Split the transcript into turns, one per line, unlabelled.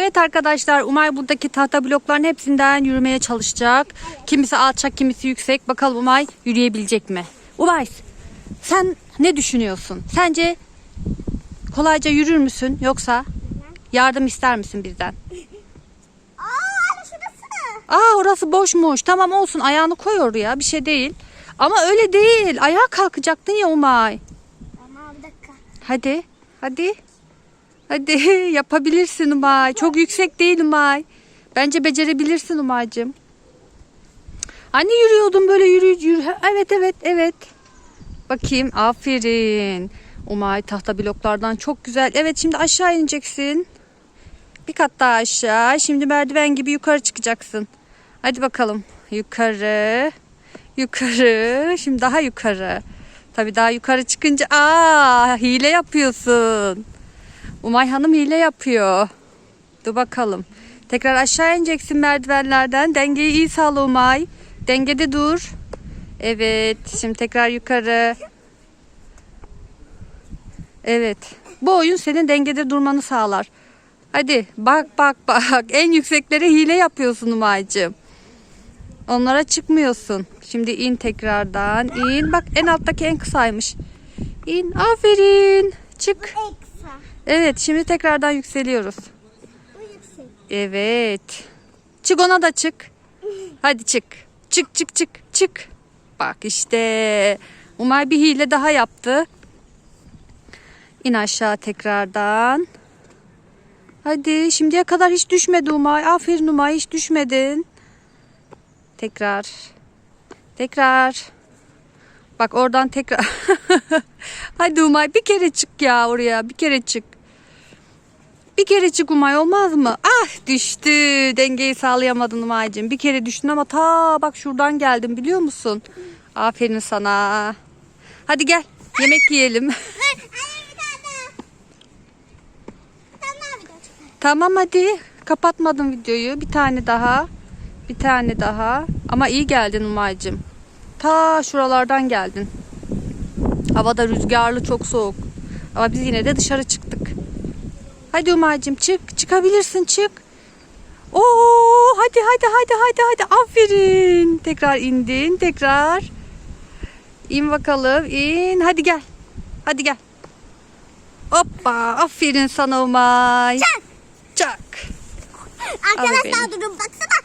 Evet arkadaşlar Umay buradaki tahta blokların hepsinden yürümeye çalışacak. Kimisi alçak kimisi yüksek. Bakalım Umay yürüyebilecek mi? Umay sen ne düşünüyorsun? Sence kolayca yürür müsün yoksa yardım ister misin bizden?
Aa
orası boşmuş. Tamam olsun ayağını koy oraya bir şey değil. Ama öyle değil. Ayağa kalkacaktın ya Umay.
Tamam bir dakika.
Hadi. Hadi. Hadi yapabilirsin Umay. Çok yüksek değil Umay. Bence becerebilirsin Umay'cığım. Hani yürüyordun böyle yürü yürü. Evet evet evet. Bakayım aferin. Umay tahta bloklardan çok güzel. Evet şimdi aşağı ineceksin. Bir kat daha aşağı. Şimdi merdiven gibi yukarı çıkacaksın. Hadi bakalım. Yukarı. Yukarı. Şimdi daha yukarı. Tabii daha yukarı çıkınca aa hile yapıyorsun. Umay Hanım hile yapıyor. Dur bakalım. Tekrar aşağı ineceksin merdivenlerden. Dengeyi iyi sağla Umay. Dengede dur. Evet. Şimdi tekrar yukarı. Evet. Bu oyun senin dengede durmanı sağlar. Hadi bak bak bak. En yükseklere hile yapıyorsun Umay'cığım. Onlara çıkmıyorsun. Şimdi in tekrardan. in. Bak en alttaki en kısaymış. İn. Aferin. Çık. Evet şimdi tekrardan yükseliyoruz. Evet. Çık ona da çık. Hadi çık. Çık çık çık çık. Bak işte. Umay bir hile daha yaptı. İn aşağı tekrardan. Hadi şimdiye kadar hiç düşmedi Umay. Aferin Umay hiç düşmedin. Tekrar. Tekrar. Bak oradan tekrar. Hadi Umay bir kere çık ya oraya. Bir kere çık. Bir kere çık Umay olmaz mı? Ah düştü. Dengeyi sağlayamadın Umay'cığım. Bir kere düştün ama ta bak şuradan geldin biliyor musun? Aferin sana. Hadi gel yemek yiyelim. Tamam hadi. Kapatmadım videoyu. Bir tane daha. Bir tane daha. Ama iyi geldin Umay'cığım. Ta şuralardan geldin. Havada rüzgarlı çok soğuk. Ama biz yine de dışarı çıktık. Hadi Umay'cığım çık. Çıkabilirsin çık. Oo hadi hadi hadi hadi hadi aferin. Tekrar indin tekrar. İn bakalım in. Hadi gel. Hadi gel. Hoppa aferin sana Umay.
Çak.
Çak.
Arkadaşlar durun baksana.